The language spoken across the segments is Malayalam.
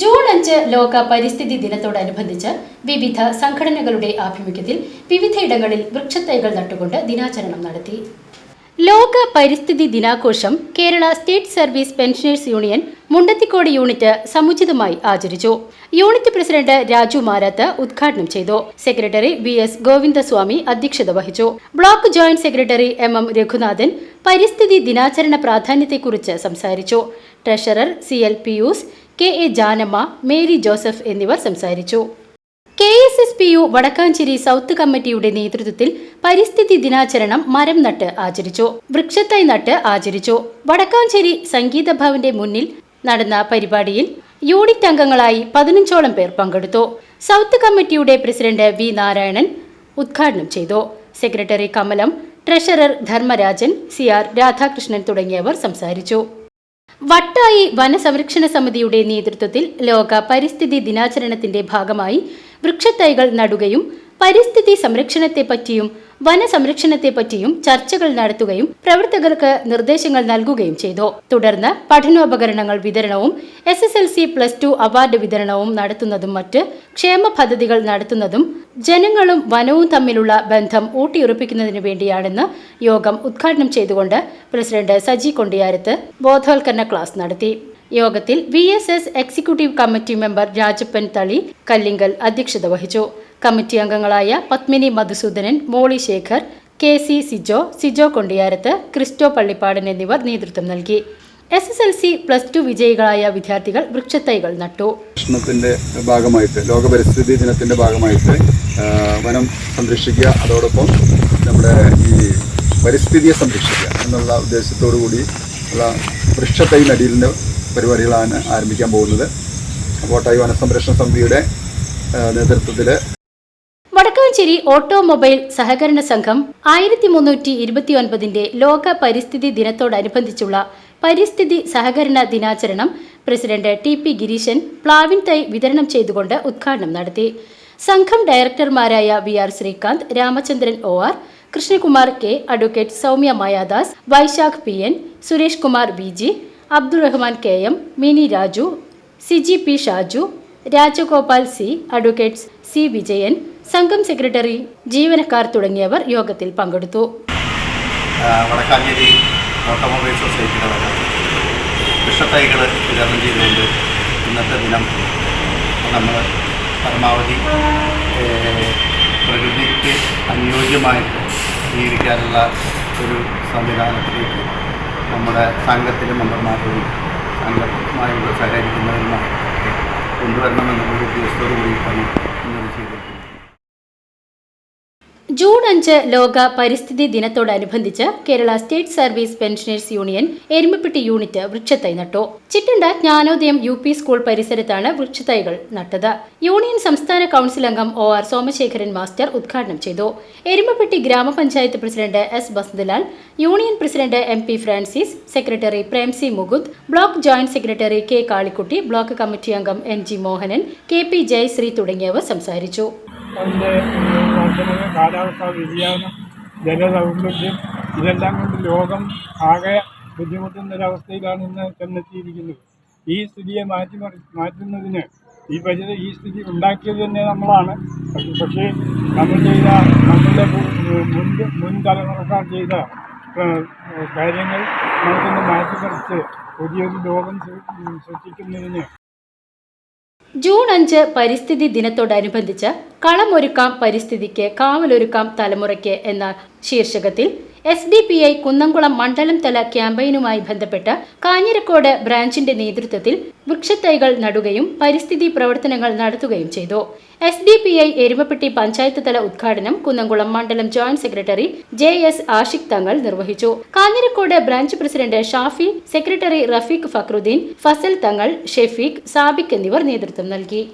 ജൂൺ അഞ്ച് ലോക പരിസ്ഥിതി ദിനത്തോടനുബന്ധിച്ച് വിവിധ സംഘടനകളുടെ ആഭിമുഖ്യത്തിൽ വിവിധയിടങ്ങളിൽ വൃക്ഷത്തൈകൾ നട്ടുകൊണ്ട് ദിനാചരണം നടത്തി. ലോക പരിസ്ഥിതി ദിനാഘോഷം Kerala state service pensioners union Mundathikode unit സമുചിതമായി ആചരിച്ചു. യൂണിറ്റ് പ്രസിഡന്റ് രാജു മാരാത്ത് ഉദ്ഘാടനം ചെയ്തു. സെക്രട്ടറി വി എസ് ഗോവിന്ദസ്വാമി അധ്യക്ഷത വഹിച്ചു. Block joint secretary M M Raghunathan പരിസ്ഥിതി ദിനാചരണ പ്രാധാന്യത്തെക്കുറിച്ച് സംസാരിച്ചു. Treasurer C L Piyus K A Janamma Mary Joseph എന്നിവർ സംസാരിച്ചു. K S S P U Vadakkanchery south കമ്മിറ്റിയുടെ നേതൃത്വത്തിൽ പരിസ്ഥിതി ദിനാചരണം മരം നട്ട് ആചരിച്ചു. വൃക്ഷത്തൈ നട്ട് ആചരിച്ചു. വടക്കാഞ്ചേരി സംഗീത ഭവന്റെ മുന്നിൽ നടന്ന പരിപാടിയിൽ യൂണിറ്റ് അംഗങ്ങളായി പതിനഞ്ചോളം പേർ പങ്കെടുത്തു. സൗത്ത് കമ്മിറ്റിയുടെ പ്രസിഡന്റ് വി നാരായണൻ ഉദ്ഘാടനം ചെയ്തു. Secretary Kamalam treasurer Dharmarajan C R Radhakrishnan തുടങ്ങിയവർ സംസാരിച്ചു. വട്ടായി വനസംരക്ഷണ സമിതിയുടെ നേതൃത്വത്തിൽ ലോക പരിസ്ഥിതി ദിനാചരണത്തിന്റെ ഭാഗമായി വൃക്ഷത്തൈകൾ നടുകയും പരിസ്ഥിതി സംരക്ഷണത്തെപ്പറ്റിയും വനസംരക്ഷണത്തെപ്പറ്റിയും ചർച്ചകൾ നടത്തുകയും പ്രവർത്തകർക്ക് നിർദ്ദേശങ്ങൾ നൽകുകയും ചെയ്തു. തുടർന്ന് പഠനോപകരണങ്ങൾ വിതരണവും S S L C plus two award വിതരണവും നടത്തുന്നതും മറ്റ് ക്ഷേമ പദ്ധതികൾ നടത്തുന്നതും ജനങ്ങളും വനവും തമ്മിലുള്ള ബന്ധം ഊട്ടിയുറപ്പിക്കുന്നതിനു വേണ്ടിയാണെന്ന് യോഗം ഉദ്ഘാടനം ചെയ്തുകൊണ്ട് പ്രസിഡന്റ് സജി കൊണ്ടിയാരത്ത് ബോധവൽക്കരണ ക്ലാസ് നടത്തി. യോഗത്തിൽ V S S executive committee member Rajappan Thali Kallinkal അധ്യക്ഷത വഹിച്ചു. കമ്മിറ്റി അംഗങ്ങളായ പത്മിനി മധുസൂദനൻ മോളി ശേഖർ കെ സി സിജോ സിജോ കൊണ്ടിയാരത്ത് ക്രിസ്റ്റോ പള്ളിപ്പാടൻ എന്നിവർ നേതൃത്വം നൽകി. S S L C plus two വിജയികളായ വിദ്യാർത്ഥികൾ വൃക്ഷത്തൈകൾ നട്ടു. ഭക്ഷണത്തിന്റെ ഭാഗമായിട്ട് ലോക പരിസ്ഥിതി ദിനത്തിന്റെ ഭാഗമായിട്ട് വനം സംരക്ഷിക്കുക അതോടൊപ്പം നമ്മുടെ ഈ പരിസ്ഥിതിയെ സംരക്ഷിക്കുക എന്നുള്ള ഉദ്ദേശത്തോടു കൂടി ഉള്ള വൃക്ഷത്തൈ നടീലിന്റെ പരിപാടികളാണ് ആരംഭിക്കാൻ പോകുന്നത്. കോട്ടായി വനസംരക്ഷണ സമിതിയുടെ നേതൃത്വത്തിൽ വടക്കാഞ്ചേരി ഓട്ടോമൊബൈൽ സഹകരണ സംഘം ആയിരത്തി മുന്നൂറ്റി ഇരുപത്തി ഒൻപതിന്റെ ലോക പരിസ്ഥിതി ദിനത്തോടനുബന്ധിച്ചുള്ള പരിസ്ഥിതി സഹകരണ ദിനാചരണം പ്രസിഡന്റ് ടി പി ഗിരീശൻ പ്ലാവിൻ തൈ വിതരണം ചെയ്തുകൊണ്ട് ഉദ്ഘാടനം നടത്തി. സംഘം ഡയറക്ടർമാരായ V R Sreekanth Ramachandran O R Krishnakumar K advocate Soumya Mayadas Vaishakh P N Suresh Kumar V G Abdurahman K M Mini Raju Siji P Shaju Rajagopal C advocate C Vijayan സംഘം സെക്രട്ടറി ജീവനക്കാർ തുടങ്ങിയവർ യോഗത്തിൽ പങ്കെടുത്തു. വടക്കാഞ്ചേരി ഓട്ടോമൊബൈൽ സൊസൈറ്റിയുടെ വക വിഷത്തൈകൾ ഇന്നത്തെ ദിനം നമ്മൾ പരമാവധി പ്രകൃതിക്ക് അനുയോജ്യമായിട്ട് ജീവിക്കാനുള്ള ഒരു സംവിധാനത്തിലേക്ക് നമ്മുടെ സംഘത്തിലെ മെമ്പർമാരുടെയും സംഘമായി സഹകരിക്കുന്നവരുമായി കൊണ്ടുവരണമെന്നുള്ള ഉദ്ദേശത്തോടു കൂടിയിട്ടാണ് ഇന്നത് ചെയ്തിരിക്കുന്നത് ജൂൺ അഞ്ച് ലോക പരിസ്ഥിതി ദിനത്തോടനുബന്ധിച്ച് Kerala state service pensioners union Erumapetty unit വൃക്ഷത്തൈ നട്ടു. Chittanda Jnanodayam U P school പരിസരത്താണ് വൃക്ഷത്തൈകൾ നട്ടത്. യൂണിയൻ സംസ്ഥാന കൗൺസിൽ അംഗം ഒ ആർ സോമശേഖരൻ മാസ്റ്റർ ഉദ്ഘാടനം ചെയ്തു. എരുമപ്പെട്ടി ഗ്രാമപഞ്ചായത്ത് president S Basanthalal union president M P Francis secretary Premsy Mukund block joint secretary K Kalikutty block committee അംഗം N G Mohanan K P Jayasree തുടങ്ങിയവർ സംസാരിച്ചു. അതിന്റെ വർദ്ധനവ് കാലാവസ്ഥാ വ്യതിയാനം ജലദൗർലഭ്യം ഇതെല്ലാം കൊണ്ട് ലോകം ആകെ ബുദ്ധിമുട്ടുന്ന ഒരവസ്ഥയിലാണ് ഇന്ന് ചെന്നെത്തിയിരിക്കുന്നത്. ഈ സ്ഥിതിയെ മാറ്റി മറി മാറ്റുന്നതിന് ഈ പരിധി ഈ സ്ഥിതി ഉണ്ടാക്കിയത് തന്നെ നമ്മളാണ്. പക്ഷേ നമ്മൾ ചെയ്ത നമ്മളുടെ മുൻ മുൻ തലമുറക്കാർ ചെയ്ത കാര്യങ്ങൾ നമുക്കൊന്ന് മാറ്റിമറിച്ച് പുതിയൊരു ലോകം സൃഷ്ടിക്കുന്നതിന് ജൂൺ അഞ്ച് പരിസ്ഥിതി ദിനത്തോടനുബന്ധിച്ച് കളമൊരുക്കാം പരിസ്ഥിതിക്ക് കാവലൊരുക്കാം തലമുറയ്ക്ക് എന്ന ശീർഷകത്തിൽ S D P I Kunnamkulam മണ്ഡലം തല ക്യാമ്പയിനുമായി ബന്ധപ്പെട്ട് കാഞ്ഞിരക്കോട് ബ്രാഞ്ചിന്റെ നേതൃത്വത്തിൽ വൃക്ഷത്തൈകൾ നടുകയും പരിസ്ഥിതി പ്രവർത്തനങ്ങൾ നടത്തുകയും ചെയ്തു. S D P I Erumapetty panchayat തല ഉദ്ഘാടനം കുന്നംകുളം മണ്ഡലം joint secretary J S Ashiq Thangal നിർവഹിച്ചു. Kanjirakode branch president Shafi secretary Rafeeq Fakruddeen Fasal Thangal Shefeeq Sabik എന്നിവർ നേതൃത്വം നൽകി.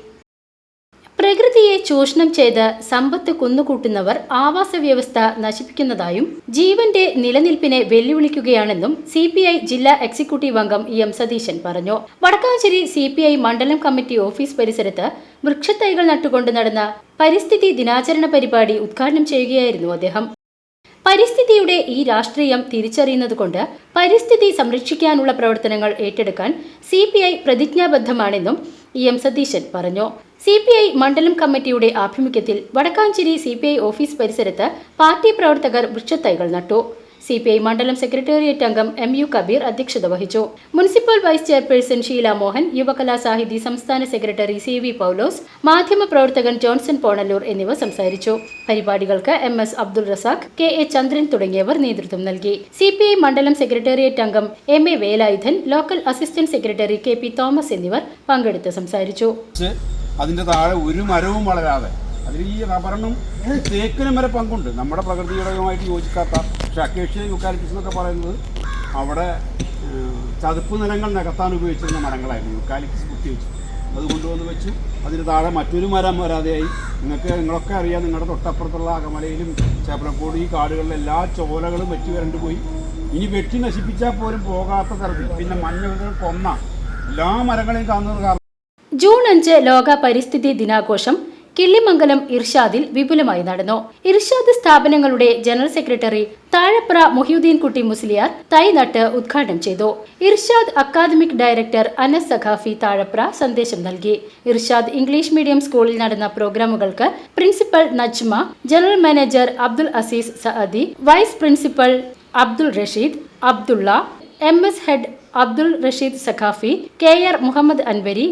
പ്രകൃതിയെ ചൂഷണം ചെയ്ത് സമ്പത്ത് കുന്നുകൂട്ടുന്നവർ ആവാസ വ്യവസ്ഥ നശിപ്പിക്കുന്നതായും ജീവന്റെ നിലനിൽപ്പിനെ വെല്ലുവിളിക്കുകയാണെന്നും സി പി ഐ ജില്ലാ എക്സിക്യൂട്ടീവ് അംഗം ഇ എം സതീശൻ പറഞ്ഞു. വടക്കാഞ്ചേരി സി പി ഐ മണ്ഡലം കമ്മിറ്റി ഓഫീസ് പരിസരത്ത് വൃക്ഷത്തൈകൾ നട്ടുകൊണ്ട് നടന്ന പരിസ്ഥിതി ദിനാചരണ പരിപാടി ഉദ്ഘാടനം ചെയ്യുകയായിരുന്നു അദ്ദേഹം. പരിസ്ഥിതിയുടെ ഈ രാഷ്ട്രീയം തിരിച്ചറിയുന്നതുകൊണ്ട് പരിസ്ഥിതി സംരക്ഷിക്കാനുള്ള പ്രവർത്തനങ്ങൾ ഏറ്റെടുക്കാൻ സി പ്രതിജ്ഞാബദ്ധമാണെന്നും ഇ എം സതീശൻ പറഞ്ഞു. സി പി ഐ മണ്ഡലം കമ്മിറ്റിയുടെ ആഭിമുഖ്യത്തിൽ Vadakkanchery C P I office പരിസരത്ത് പാർട്ടി പ്രവർത്തകർ വൃക്ഷത്തൈകൾ നട്ടു. സി പി ഐ മണ്ഡലം സെക്രട്ടേറിയറ്റ് അംഗം എം യു കബീർ അധ്യക്ഷത വഹിച്ചു. Municipal vice chairperson Sheela Mohan Yuvakala Sahithi സംസ്ഥാന സെക്രട്ടറി സി വി പൌലോസ് മാധ്യമ പ്രവർത്തകൻ ജോൺസൺ പോണല്ലൂർ എന്നിവർ സംസാരിച്ചു. പരിപാടികൾക്ക് M S Abdul Razak K A Chandran തുടങ്ങിയവർ നേതൃത്വം നൽകി. സി പി ഐ മണ്ഡലം സെക്രട്ടേറിയറ്റ് അംഗം M A Velayudhan local assistant secretary K P Thomas എന്നിവർ പങ്കെടുത്ത് സംസാരിച്ചു. അതിന്റെ താഴെ ഒരു മരവും വളരാതെ. അതിൽ ഈ റബ്ബറിനും തേക്കിനും വരെ പങ്കുണ്ട്. നമ്മുടെ പ്രകൃതി ഘടകമായിട്ട് യോജിക്കാത്ത പക്ഷേ അക്കേഷ്യ യുക്കാലിറ്റിസ് എന്നൊക്കെ പറയുന്നത് അവിടെ ചതുപ്പ് നിലങ്ങൾ നികത്താൻ ഉപയോഗിച്ചിരുന്ന മരങ്ങളായിരുന്നു. യുക്കാലിറ്റിസ് കുത്തി വെച്ചു. അത് കൊണ്ടുവന്ന് വെച്ചു. അതിന് താഴെ മറ്റൊരു മരം വരാതെയായി. നിങ്ങൾക്ക് നിങ്ങളൊക്കെ അറിയാം നിങ്ങളുടെ തൊട്ടപ്പുറത്തുള്ള അകമലയിലും ചേപ്പലക്കോട് ഈ കാടുകളിലെ എല്ലാ ചോലകളും വെച്ച് വരണ്ടു പോയി. ഇനി വെട്ടി നശിപ്പിച്ചാൽ പോലും പോകാത്ത തരത്തിൽ. പിന്നെ മഞ്ഞ കൊന്ന എല്ലാ മരങ്ങളെയും കാണുന്നത് കാരണം ജൂൺ അഞ്ച് ലോക പരിസ്ഥിതി ദിനാഘോഷം കിള്ളിമംഗലം ഇർഷാദിൽ വിപുലമായി നടന്നു. ഇർഷാദ് സ്ഥാപനങ്ങളുടെ ജനറൽ സെക്രട്ടറി താഴപ്ര മൊഹ്യുദ്ദീൻ കുട്ടി മുസ്ലിയാർ തൈ നട്ട് ഉദ്ഘാടനം ചെയ്തു. ഇർഷാദ് അക്കാദമിക് ഡയറക്ടർ അനസ് സഖാഫി താഴപ്ര സന്ദേശം നൽകി. ഇർഷാദ് ഇംഗ്ലീഷ് മീഡിയം സ്കൂളിൽ നടന്ന പ്രോഗ്രാമുകൾക്ക് principal Najma general manager Abdul Azeez Saadi vice principal Abdul Rasheed Abdulla M S head Abdul Rasheed Saqafi K R Muhammad Anwari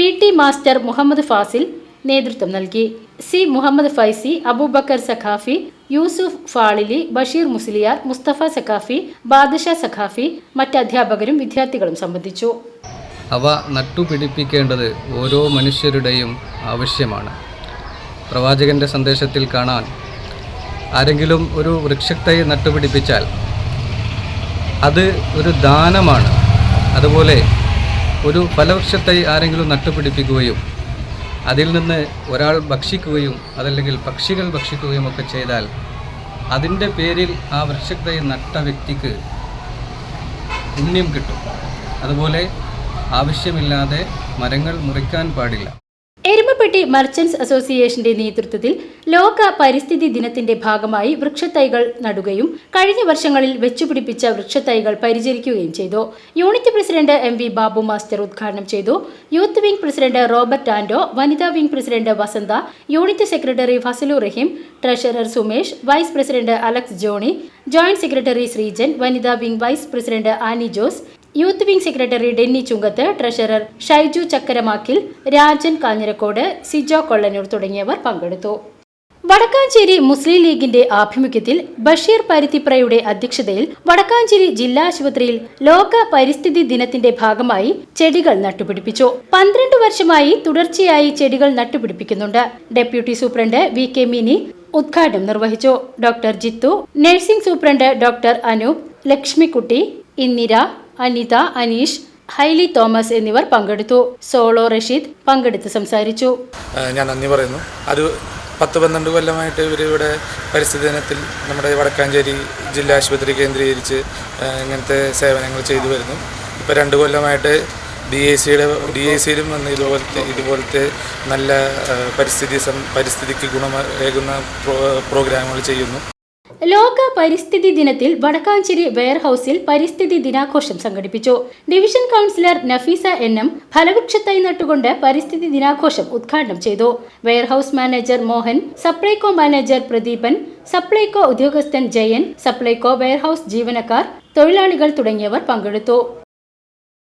P T master Muhammad Fasil നേതൃത്വം നൽകി. സി മുഹമ്മദ് ഫൈസി അബൂബക്കർ സഖാഫി യൂസുഫ് ഫാളിലി ബഷീർ മുസ്ലിയാർ മുസ്തഫ സഖാഫി ബാദഷ സഖാഫി മറ്റ് അധ്യാപകരും വിദ്യാർത്ഥികളും സംബന്ധിച്ചു. അവ നട്ടുപിടിപ്പിക്കേണ്ടത് ഓരോ മനുഷ്യരുടെയും ആവശ്യമാണ്. പ്രവാചകന്റെ സന്ദേശത്തിൽ കാണാൻ ആരെങ്കിലും ഒരു വൃക്ഷത്തെ നട്ടുപിടിപ്പിച്ചാൽ അത് ഒരു ദാനമാണ്. അതുപോലെ ഒരു ഫലവൃക്ഷത്തൈ ആരെങ്കിലും നട്ടുപിടിപ്പിക്കുകയും അതിൽ നിന്ന് ഒരാൾ ഭക്ഷിക്കുകയും അതല്ലെങ്കിൽ പക്ഷികൾ ഭക്ഷിക്കുകയും ഒക്കെ ചെയ്താൽ അതിന്റെ പേരിൽ ആ വൃക്ഷത്തൈ നട്ട വ്യക്തിക്ക് പുണ്യം കിട്ടും. അതുപോലെ ആവശ്യമില്ലാതെ മരങ്ങൾ മുറിക്കാൻ പാടില്ല. എരുമപ്പെട്ടി മർച്ചന്റ്സ് അസോസിയേഷന്റെ നേതൃത്വത്തിൽ ലോക പരിസ്ഥിതി ദിനത്തിന്റെ ഭാഗമായി വൃക്ഷത്തൈകൾ നടുകയും കഴിഞ്ഞ വർഷങ്ങളിൽ വെച്ചുപിടിപ്പിച്ച വൃക്ഷത്തൈകൾ പരിചരിക്കുകയും ചെയ്തു. Unit president M V Babu master ഉദ്ഘാടനം ചെയ്തു. Youth wing president Robert Ando വനിതാ wing president Vasantha unit secretary Fasalu Raheem treasurer Sumesh vice president Alex Johny joint secretary Sreejan വനിതാ wing vice president Annie Jose youth wing secretary Denny Chunkath treasurer Shaiju Chakkaramakkil Rajan Kanjirakode Sijo Kollanur തുടങ്ങിയവർ പങ്കെടുത്തു. വടക്കാഞ്ചേരി മുസ്ലിം ലീഗിന്റെ ആഭിമുഖ്യത്തിൽ ബഷീർ പരുത്തിപ്രയുടെ അധ്യക്ഷതയിൽ വടക്കാഞ്ചേരി ജില്ലാ ആശുപത്രിയിൽ ലോക പരിസ്ഥിതി ദിനത്തിന്റെ ഭാഗമായി ചെടികൾ നട്ടുപിടിപ്പിച്ചു. പന്ത്രണ്ട് വർഷമായി തുടർച്ചയായി ചെടികൾ നട്ടുപിടിപ്പിക്കുന്നുണ്ട്. Deputy superintendent V K Mini ഉദ്ഘാടനം നിർവഹിച്ചു. Doctor Jithu nursing superintendent doctor Anoop Lakshmikutty Indira Anitha Aneesh Haili Thomas എന്നിവർ പങ്കെടുത്തു. സോളോ റഷീദ് പങ്കെടുത്ത് സംസാരിച്ചു. ഞാൻ നന്ദി പറയുന്നു. അത് പത്ത് പന്ത്രണ്ട് കൊല്ലമായിട്ട് ഇവർ ഇവിടെ പരിസ്ഥിതി ദിനത്തിൽ നമ്മുടെ വടക്കാഞ്ചേരി ജില്ലാ ആശുപത്രി കേന്ദ്രീകരിച്ച് ഇങ്ങനത്തെ സേവനങ്ങൾ ചെയ്തു വരുന്നു. ഇപ്പോൾ രണ്ട് കൊല്ലമായിട്ട് ഡി ഐ സിയുടെ ഡി ഐ സിയിലും വന്ന് ഇതുപോലത്തെ ഇതുപോലത്തെ നല്ല പരിസ്ഥിതി പരിസ്ഥിതിക്ക് ഗുണമേകുന്ന പ്രോ പ്രോഗ്രാമുകൾ ചെയ്യുന്നു. ലോക പരിസ്ഥിതി ദിനത്തിൽ വടക്കാഞ്ചേരി വെയർഹൌസിൽ പരിസ്ഥിതി ദിനാഘോഷം സംഘടിപ്പിച്ചു. Division councillor Nafeesa N M ഫലവൃക്ഷത്തൈ നട്ടുകൊണ്ട് പരിസ്ഥിതി ദിനാഘോഷം ഉദ്ഘാടനം ചെയ്തു. Warehouse manager Mohan Supplyco manager Pradeepan Supplyco ഉദ്യോഗസ്ഥൻ ജയൻ സപ്ലൈകോ വെയർഹൌസ് ജീവനക്കാർ തൊഴിലാളികൾ തുടങ്ങിയവർ പങ്കെടുത്തു.